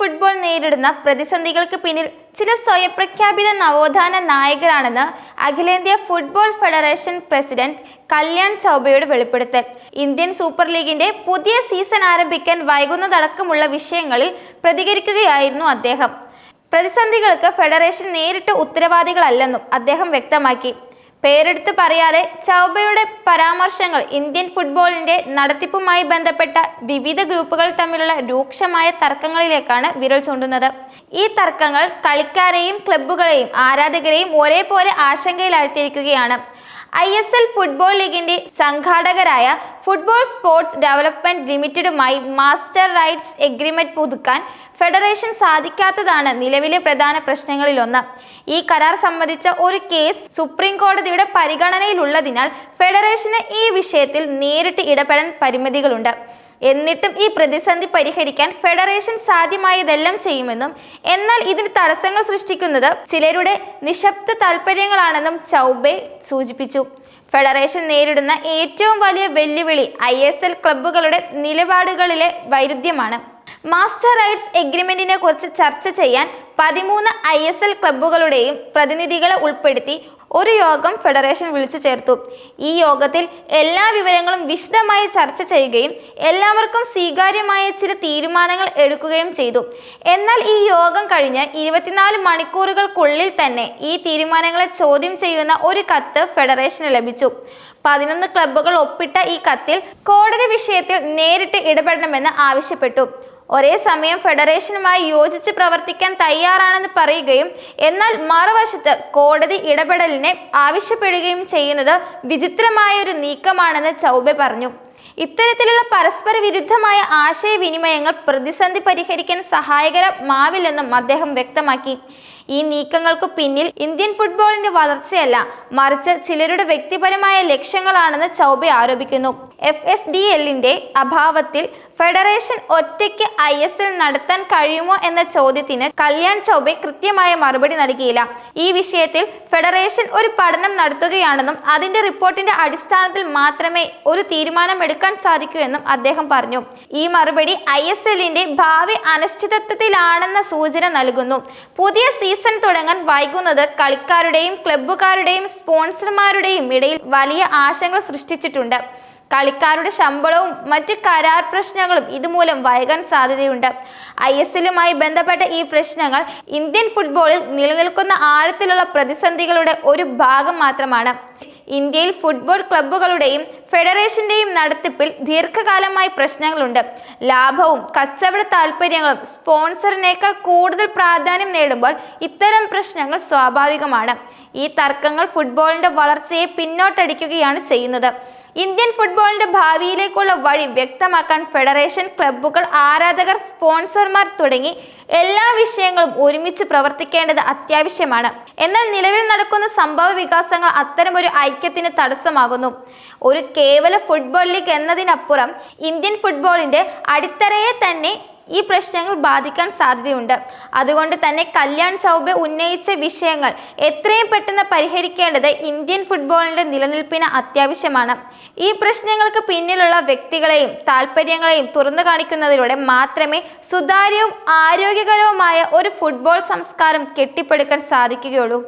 Football നേരിടുന്ന പ്രതിസന്ധികൾക്ക് പിന്നിൽ ചില സ്വയപ്രഖ്യാപിത നവോത്ഥാന നായകരാണെന്ന് അഖിലേന്ത്യാ ഫുട്ബോൾ ഫെഡറേഷൻ പ്രസിഡന്റ് കല്യാൺ ചൗബയുടെ വെളിപ്പെടുത്തൽ. ഇന്ത്യൻ സൂപ്പർ ലീഗിന്റെ പുതിയ സീസൺ ആരംഭിക്കാൻ വൈകുന്നതടക്കമുള്ള വിഷയങ്ങളിൽ പ്രതികരിക്കുകയായിരുന്നു അദ്ദേഹം. പ്രതിസന്ധികൾക്ക് ഫെഡറേഷൻ നേരിട്ട് ഉത്തരവാദികളല്ലെന്നും അദ്ദേഹം വ്യക്തമാക്കി. പേരെടുത്ത് പറയാതെ ചൗബയുടെ പരാമർശങ്ങൾ ഇന്ത്യൻ ഫുട്ബോളിന്റെ നടത്തിപ്പുമായി ബന്ധപ്പെട്ട വിവിധ ഗ്രൂപ്പുകൾ തമ്മിലുള്ള രൂക്ഷമായ തർക്കങ്ങളിലേക്കാണ് വിരൽ ചൂണ്ടുന്നത്. ഈ തർക്കങ്ങൾ കളിക്കാരെയും ക്ലബ്ബുകളെയും ആരാധകരെയും ഒരേപോലെ ആശങ്കയിലാഴ്ത്തിയിരിക്കുകയാണ്. ഐ എസ് എൽ ഫുട്ബോൾ ലീഗിന്റെ സംഘാടകരായ ഫുട്ബോൾ സ്പോർട്സ് ഡെവലപ്മെന്റ് ലിമിറ്റഡുമായി മാസ്റ്റർ റൈറ്റ്സ് എഗ്രിമെന്റ് പുതുക്കാൻ ഫെഡറേഷൻ സാധിക്കാത്തതാണ് നിലവിലെ പ്രധാന പ്രശ്നങ്ങളിലൊന്ന്. ഈ കരാർ സംബന്ധിച്ച ഒരു കേസ് സുപ്രീം കോടതിയുടെ പരിഗണനയിലുള്ളതിനാൽ ഫെഡറേഷന് ഈ വിഷയത്തിൽ നേരിട്ട് ഇടപെടാൻ പരിമിതികളുണ്ട്. എന്നിട്ടും ഈ പ്രതിസന്ധി പരിഹരിക്കാൻ ഫെഡറേഷൻ സാധ്യമായതെല്ലാം ചെയ്യുമെന്നും എന്നാൽ ഇതിന് തടസ്സങ്ങൾ സൃഷ്ടിക്കുന്നത് ചിലരുടെ നിശബ്ദ താൽപ്പര്യങ്ങളാണെന്നും ചൗബെ സൂചിപ്പിച്ചു. ഫെഡറേഷൻ നേരിടുന്ന ഏറ്റവും വലിയ വെല്ലുവിളി ഐ ക്ലബ്ബുകളുടെ നിലപാടുകളിലെ വൈരുദ്ധ്യമാണ്. മാസ്റ്റർ റൈറ്റ്സ് എഗ്രിമെന്റിനെ കുറിച്ച് ചർച്ച ചെയ്യാൻ പതിമൂന്ന് ഐ എസ് എൽ ക്ലബ്ബുകളുടെയും പ്രതിനിധികളെ ഉൾപ്പെടുത്തി ഒരു യോഗം ഫെഡറേഷൻ വിളിച്ചു ചേർത്തു. ഈ യോഗത്തിൽ എല്ലാ വിവരങ്ങളും വിശദമായി ചർച്ച ചെയ്യുകയും എല്ലാവർക്കും സ്വീകാര്യമായ ചില തീരുമാനങ്ങൾ എടുക്കുകയും ചെയ്തു. എന്നാൽ ഈ യോഗം കഴിഞ്ഞ് ഇരുപത്തിനാല് മണിക്കൂറുകൾക്കുള്ളിൽ തന്നെ ഈ തീരുമാനങ്ങളെ ചോദ്യം ചെയ്യുന്ന ഒരു കത്ത് ഫെഡറേഷന് ലഭിച്ചു. പതിനൊന്ന് ക്ലബ്ബുകൾ ഒപ്പിട്ട ഈ കത്തിൽ കോടതി വിഷയത്തിൽ നേരിട്ട് ഇടപെടണമെന്ന് ആവശ്യപ്പെട്ടു. ഒരേ സമയം ഫെഡറേഷനുമായി യോജിച്ച് പ്രവർത്തിക്കാൻ തയ്യാറാണെന്ന് പറയുകയും എന്നാൽ മറുവശത്ത് കോടതി ഇടപെടലിനെ ആവശ്യപ്പെടുകയും ചെയ്യുന്നത് വിചിത്രമായ ഒരു നീക്കമാണെന്ന് ചൗബെ പറഞ്ഞു. ഇത്തരത്തിലുള്ള പരസ്പര വിരുദ്ധമായ ആശയവിനിമയങ്ങൾ പ്രതിസന്ധി പരിഹരിക്കാൻ സഹായകരമാവില്ലെന്നും അദ്ദേഹം വ്യക്തമാക്കി. ഈ നീക്കങ്ങൾക്ക് പിന്നിൽ ഇന്ത്യൻ ഫുട്ബോളിന്റെ വളർച്ചയല്ല മറിച്ച് ചിലരുടെ വ്യക്തിപരമായ ലക്ഷ്യങ്ങളാണെന്ന് ചൗബെ ആരോപിക്കുന്നു. എഫ് എസ് ഡി എല്ലിന്റെ അഭാവത്തിൽ ഫെഡറേഷൻ ഒറ്റയ്ക്ക് ഐ എസ് എൽ നടത്താൻ കഴിയുമോ എന്ന ചോദ്യത്തിന് കല്യാൺ ചൗബെ കൃത്യമായ മറുപടി നൽകിയില്ല. ഈ വിഷയത്തിൽ ഫെഡറേഷൻ ഒരു പഠനം നടത്തുകയാണെന്നും അതിന്റെ റിപ്പോർട്ടിന്റെ അടിസ്ഥാനത്തിൽ മാത്രമേ ഒരു തീരുമാനം എടുക്കാൻ സാധിക്കൂ എന്നും അദ്ദേഹം പറഞ്ഞു. ഈ മറുപടി ഐ എസ് എല്ലിന്റെ ഭാവി അനിശ്ചിതത്വത്തിലാണെന്ന സൂചന നൽകുന്നു. പുതിയ സീസൺ തുടങ്ങാൻ വൈകുന്നത് കളിക്കാരുടെയും ക്ലബ്ബുകാരുടെയും സ്പോൺസർമാരുടെയും ഇടയിൽ വലിയ ആശങ്ക സൃഷ്ടിച്ചിട്ടുണ്ട്. കളിക്കാരുടെ ശമ്പളവും മറ്റ് കരാർ പ്രശ്നങ്ങളും ഇതുമൂലം വൈകാൻ സാധ്യതയുണ്ട്. ഐ എസ് എല്ലുമായി ബന്ധപ്പെട്ട ഈ പ്രശ്നങ്ങൾ ഇന്ത്യൻ ഫുട്ബോളിൽ നിലനിൽക്കുന്ന ആഴത്തിലുള്ള പ്രതിസന്ധികളുടെ ഒരു ഭാഗം മാത്രമാണ്. ഇന്ത്യയിൽ ഫുട്ബോൾ ക്ലബ്ബുകളുടെയും ഫെഡറേഷന്റെയും നടത്തിപ്പിൽ ദീർഘകാലമായി പ്രശ്നങ്ങളുണ്ട്. ലാഭവും കച്ചവട താല്പര്യങ്ങളും സ്പോൺസറിനേക്കാൾ കൂടുതൽ പ്രാധാന്യം നേടുമ്പോൾ ഇത്തരം പ്രശ്നങ്ങൾ സ്വാഭാവികമാണ്. ഈ തർക്കങ്ങൾ ഫുട്ബോളിന്റെ വളർച്ചയെ പിന്നോട്ടടിക്കുകയാണ് ചെയ്യുന്നത്. ഇന്ത്യൻ ഫുട്ബോളിന്റെ ഭാവിയിലേക്കുള്ള വഴി വ്യക്തമാക്കാൻ ഫെഡറേഷൻ ക്ലബ്ബുകൾ ആരാധകർ സ്പോൺസർമാർ തുടങ്ങി എല്ലാ വിഷയങ്ങളും ഒരുമിച്ച് പ്രവർത്തിക്കേണ്ടത് അത്യാവശ്യമാണ്. എന്നാൽ നിലവിൽ നടക്കുന്ന സംഭവ വികാസങ്ങൾ അത്തരമൊരു ഐക്യത്തിന് തടസ്സമാകുന്നു. ഒരു കേവല ഫുട്ബോൾ ലീഗ് എന്നതിനപ്പുറം ഇന്ത്യൻ ഫുട്ബോളിന്റെ അടിത്തറയെ തന്നെ ഈ പ്രശ്നങ്ങൾ ബാധിക്കാൻ സാധ്യതയുണ്ട്. അതുകൊണ്ട് തന്നെ കല്യാൺ ചൗബെ ഉന്നയിച്ച വിഷയങ്ങൾ എത്രയും പെട്ടെന്ന് പരിഹരിക്കേണ്ടത് ഇന്ത്യൻ ഫുട്ബോളിന്റെ നിലനിൽപ്പിന് അത്യാവശ്യമാണ്. ഈ പ്രശ്നങ്ങൾക്ക് പിന്നിലുള്ള വ്യക്തികളെയും താല്പര്യങ്ങളെയും തുറന്നു കാണിക്കുന്നതിലൂടെ മാത്രമേ സുതാര്യവും ആരോഗ്യകരവുമായ ഒരു ഫുട്ബോൾ സംസ്കാരം കെട്ടിപ്പടുക്കാൻ സാധിക്കുകയുള്ളൂ.